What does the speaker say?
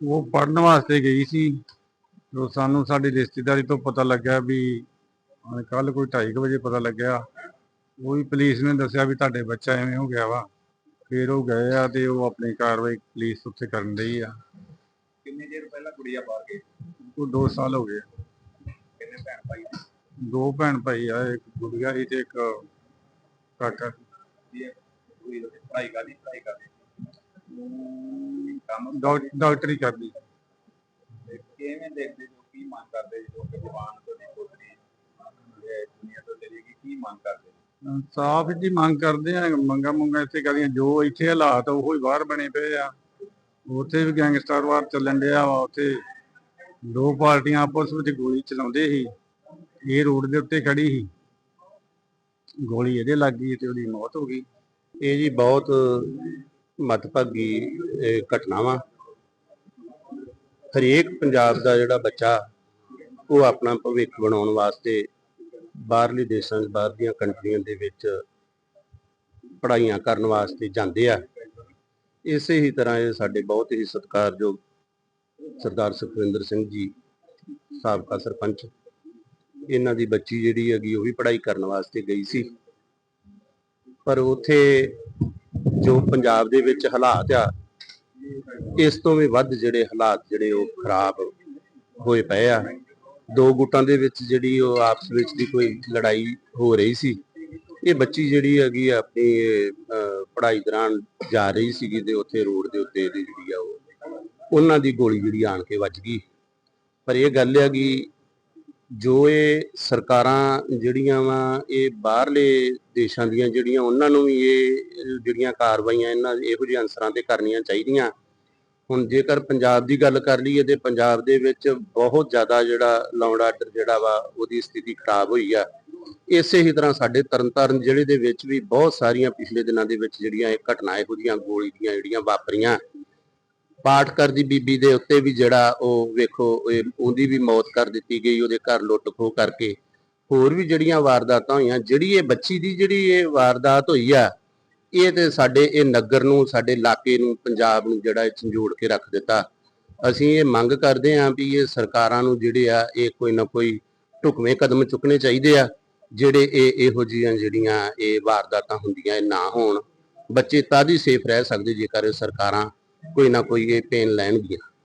ਉਹ ਪੜਨ ਵਾਸਤੇ ਗਈ ਸੀ। ਜੋ ਸਾਨੂੰ ਸਾਡੀ ਰਿਸ਼ਤੇਦਾਰੀ ਤੋਂ ਪਤਾ ਲੱਗਾ ਵੀ ਕੱਲ ਕੋਈ 2:30 ਵਜੇ ਪਤਾ ਲੱਗਿਆ। ਉਹ ਵੀ ਪੁਲਿਸ ਨੇ ਦੱਸਿਆ ਵੀ ਤੁਹਾਡੇ ਬੱਚਾ ਐਵੇਂ ਹੋ ਗਿਆ ਵਾ। ਫਿਰ ਉਹ ਗਏ ਆ ਤੇ ਉਹ ਆਪਣੀ ਕਾਰਵਾਈ ਪੁਲਿਸ ਉੱਥੇ ਕਰਨ ਰਹੀ ਆ। ਕਿੰਨੇ ਚਿਰ ਪਹਿਲਾਂ ਕੁੜੀਆਂ ਬਾਹਰ ਗਏ ਉਹ 2 ਸਾਲ ਹੋ ਗਏ। ਕਿੰਨੇ ਭੈਣ ਭਾਈ ਦੋ ਭੈਣ ਭਾਈ ਆ ਇੱਕ ਗੁੜੀਆ ਸੀ ਤੇ ਇੱਕ ਕਾਕਾ। ਪੜ੍ਹਾਈ ਕਰਦੀ ਪੜ੍ਹਾਈ ਕਰਦੀ ਕੰਮ। ਡਾਕ- ਡਾਕਟਰੀ ਕਰਦੀ। ਤੇ ਕਿਵੇਂ ਦੇਖਦੇ ਜੋ ਕੀ ਮੰਗ ਕਰਦੇ ਜੋ ਕਿ ਜਵਾਨ ਤੋਂ ਦੀ ਪੁੱਤਰੀ ਇਹ ਦੁਨੀਆ ਤੋਂ ਚਲੀ ਗਈ ਕੀ ਮੰਗ ਕਰਦੇ? ਸਾਫ਼ ਜੀ ਮੰਗ ਕਰਦੇ ਆ ਮੰਗਾ ਮੰਗਾ ਇੱਥੇ ਕਰਦੀਆਂ ਜੋ ਇੱਥੇ ਹਾਲਾਤ ਆ, ਉਹੋ ਹੀ ਬਾਹਰ ਬਣੇ ਪਏ ਆ। ਉੱਥੇ ਵੀ ਗੈਂਗਸਟਰ ਵਾਰ ਚੱਲਣ ਡਿਆ ਵਾ ਉੱਥੇ ਦੋ ਪਾਰਟੀਆਂ ਆਪਸ ਵਿੱਚ ਗੋਲੀ ਚਲਾਉਂਦੇ ਸੀ। ਇਹ ਰੋਡ ਦੇ ਉੱਤੇ ਖੜੀ ਸੀ। ਗੋਲੀ ਇਹਦੇ ਲੱਗ ਗਈ ਤੇ ਉਹਦੀ ਮੌਤ ਹੋ ਗਈ। ਇਹ ਜੀ ਬਹੁਤ ਮਤਭਾਗੀ ਘਟਨਾਵਾਂ। ਹਰੇਕ ਪੰਜਾਬ ਦਾ ਜਿਹੜਾ ਬੱਚਾ, ਉਹ ਆਪਣਾ ਭਵਿੱਖ ਬਣਾਉਣ ਵਾਸਤੇ ਬਾਹਰਲੇ ਦੇਸ਼ਾਂ 'ਚ ਬਾਹਰ ਦੀਆਂ ਕੰਟਰੀਆਂ ਦੇ ਵਿੱਚ ਪੜ੍ਹਾਈਆਂ ਕਰਨ ਵਾਸਤੇ ਜਾਂਦੇ ਆ। ਇਸੇ ਹੀ ਤਰ੍ਹਾਂ ਇਹ ਸਾਡੇ ਬਹੁਤ ਹੀ ਸਤਿਕਾਰਯੋਗ ਸਰਦਾਰ ਸੁਖਵਿੰਦਰ ਸਿੰਘ ਜੀ, ਸਾਬਕਾ ਸਰਪੰਚ। ਇਹਨਾਂ ਦੀ ਬੱਚੀ ਜਿਹੜੀ ਹੈਗੀ, ਉਹ ਵੀ ਪੜ੍ਹਾਈ ਕਰਨ ਵਾਸਤੇ ਗਈ ਸੀ। ਪਰ ਉਥੇ ਜੋ ਪੰਜਾਬ ਦੇ ਵਿੱਚ ਹਾਲਾਤ ਆ ਇਸ ਤੋਂ ਵੀ ਵੱਧ ਜਿਹੜੇ ਹਾਲਾਤ ਜਿਹੜੇ ਉਹ ਖਰਾਬ ਹੋਏ ਪਏ ਆ। ਦੋ ਗੁੱਟਾਂ ਦੇ ਵਿੱਚ ਜਿਹੜੀ ਉਹ ਆਪਸ ਵਿੱਚ ਦੀ ਕੋਈ ਲੜਾਈ ਹੋ ਰਹੀ ਸੀ। ਇਹ ਬੱਚੀ ਜਿਹੜੀ ਹੈਗੀ ਆਪਣੀ ਅਹ, ਪੜ੍ਹਾਈ ਦੌਰਾਨ ਜਾ ਰਹੀ ਸੀਗੀ ਤੇ ਉੱਥੇ ਰੋਡ ਦੇ ਉੱਤੇ ਇਹਦੀ ਜਿਹੜੀ ਆ ਉਹ ਉਹਨਾਂ ਦੀ ਗੋਲੀ ਜਿਹੜੀ ਆਣ ਕੇ ਵੱਜ ਗਈ। ਪਰ ਇਹ ਗੱਲ ਹੈਗੀ ਜੋ ਇਹ ਸਰਕਾਰਾਂ ਜਿਹੜੀਆਂ ਵਾ, ਇਹ ਬਾਹਰਲੇ ਦੇਸ਼ਾਂ ਦੀਆਂ ਜਿਹੜੀਆਂ, ਉਹਨਾਂ ਨੂੰ ਵੀ ਇਹ ਜਿਹੜੀਆਂ ਕਾਰਵਾਈਆਂ ਇਹਨਾਂ ਇਹੋ ਜਿਹੇ ਅਨਸਰਾਂ ਤੇ ਕਰਨੀਆਂ ਚਾਹੀਦੀਆਂ। ਹੁਣ ਜੇਕਰ ਪੰਜਾਬ ਦੀ ਗੱਲ ਕਰ ਲਈਏ ਤੇ ਪੰਜਾਬ ਦੇ ਵਿੱਚ ਬਹੁਤ ਜ਼ਿਆਦਾ ਜਿਹੜਾ ਲਾਉਂਡ ਆਰਡਰ ਜਿਹੜਾ ਵਾ, ਉਹਦੀ ਸਥਿਤੀ ਖਰਾਬ ਹੋਈ ਆ। ਇਸੇ ਹੀ ਤਰ੍ਹਾਂ ਸਾਡੇ ਤਰਨਤਾਰਨ ਜ਼ਿਲ੍ਹੇ ਦੇ ਵਿੱਚ ਵੀ ਬਹੁਤ ਸਾਰੀਆਂ ਪਿਛਲੇ ਦਿਨਾਂ ਦੇ ਵਿੱਚ ਜਿਹੜੀਆਂ ਇਹ ਘਟਨਾ ਇਹੋ ਜਿਹੀਆਂ ਗੋਲੀ ਦੀਆਂ ਜਿਹੜੀਆਂ ਵਾਪਰੀਆਂ। ਪਾਠਕਰ ਦੀ ਬੀਬੀ ਦੇ ਉੱਤੇ ਵੀ ਜਿਹੜਾ ਉਹ ਵੇਖੋ, ਇਹ ਉਹਦੀ ਵੀ ਮੌਤ ਕਰ ਦਿੱਤੀ ਗਈ, ਉਹਦੇ ਘਰ ਲੁੱਟ ਖੋਹ ਕਰਕੇ। ਹੋਰ ਵੀ ਜਿਹੜੀਆਂ ਵਾਰਦਾਤਾਂ ਹੋਈਆਂ, ਜਿਹੜੀ ਇਹ ਬੱਚੀ ਦੀ ਜਿਹੜੀ ਇਹ ਵਾਰਦਾਤ ਹੋਈ ਆ, ਇਹ ਤੇ ਸਾਡੇ, ਇਹ ਨਗਰ ਨੂੰ, ਸਾਡੇ ਇਲਾਕੇ ਨੂੰ, ਪੰਜਾਬ ਨੂੰ ਜਿਹੜਾ ਇਹ ਝੰਜੋੜ ਕੇ ਰੱਖ ਦਿੱਤਾ। ਅਸੀਂ ਇਹ ਮੰਗ ਕਰਦੇ ਹਾਂ ਵੀ ਇਹ ਸਰਕਾਰਾਂ ਨੂੰ ਜਿਹੜੇ ਆ, ਇਹ ਕੋਈ ਨਾ ਕੋਈ ਢੁਕਵੇਂ ਕਦਮ ਚੁੱਕਣੇ ਚਾਹੀਦੇ ਆ, ਜਿਹੜੇ ਇਹ ਇਹੋ ਜਿਹੀਆਂ ਜਿਹੜੀਆਂ ਇਹ ਵਾਰਦਾਤਾਂ ਹੁੰਦੀਆਂ, ਇਹ ਨਾ ਹੋਣ। ਬੱਚੇ ਤਦ ਦੀ ਸੇਫ ਰਹਿ ਸਕਦੇ ਜੇਕਰ ਇਹ ਸਰਕਾਰਾਂ ਕੋਈ ਨਾ ਕੋਈ ਇਹ ਪੇਨ ਲੈਣਗੀਆਂ।